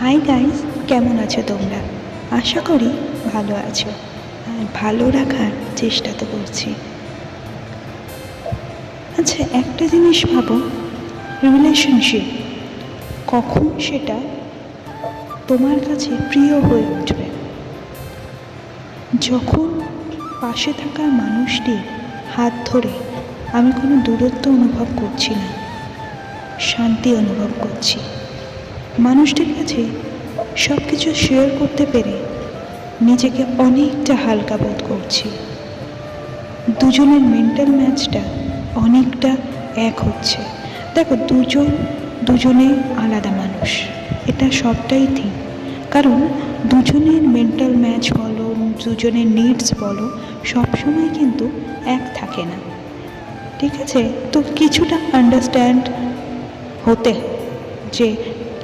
Hi guys কেমন আছো তোমরা? আশা করি ভালো আছো। আর ভালো রাখার চেষ্টা তো করছি। আচ্ছা একটা জিনিস ভাবো। রিলেশনশিপ কখন সেটা তোমার কাছে প্রিয় হয়ে উঠবে? যখন পাশে থাকা মানুষটি হাত ধরে আমি কোনো দূরত্ব অনুভব করছি না, শান্তি অনুভব করছি। মানুষটির কাছে সব কিছু শেয়ার করতে পেরে নিজেকে অনেকটা হালকা বোধ করছি। দুজনের মেন্টাল ম্যাচটা অনেকটা এক হচ্ছে। দেখো, দুজন, দুজনে আলাদা মানুষ। এটা সবটাই ঠিক। কারণ দুজনের মেন্টাল ম্যাচ বলো, দুজনের নিডস বলো, সবসময় কিন্তু এক থাকে না। ঠিক আছে? তো কিছুটা আন্ডারস্ট্যান্ড হতে যে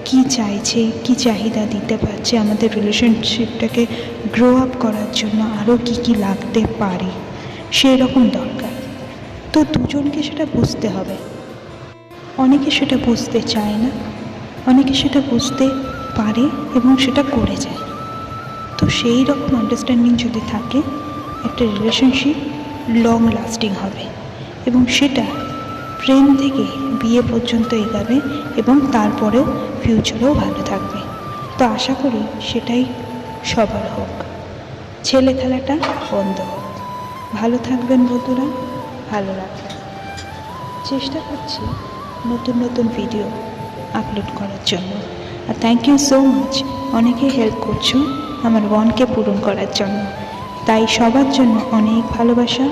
কি চাইছে, কি চাহিদা দিতে পারছে আমাদের রিলেশনশিপটাকে গ্রো আপ করার জন্য আরও কি কি লাগতে পারে সেই রকম দরকার। তো দুজনকে সেটা বুঝতে হবে। অনেকে সেটা বুঝতে চায় না, অনেকে সেটা বুঝতে পারে এবং সেটা করে যায়। তো সেই রকম আন্ডারস্ট্যান্ডিং যদি থাকে, একটা রিলেশনশিপ লং লাস্টিং হবে এবং সেটা প্রেম থেকে বিয়ে পর্যন্ত এগাবে এবং তারপরেও ফিউচারেও ভালো থাকবে। তো আশা করি সেটাই সবার হোক। ছেলে খেলাটা বন্ধ হোক। ভালো থাকবেন বন্ধুরা, ভালো রাখবেন। চেষ্টা করছি নতুন নতুন ভিডিও আপলোড করার জন্য। আর থ্যাংক ইউ সো মাচ অনেকে হেল্প করছ আমার ওয়ানকে পূরণ করার জন্য। তাই সবার জন্য অনেক ভালোবাসা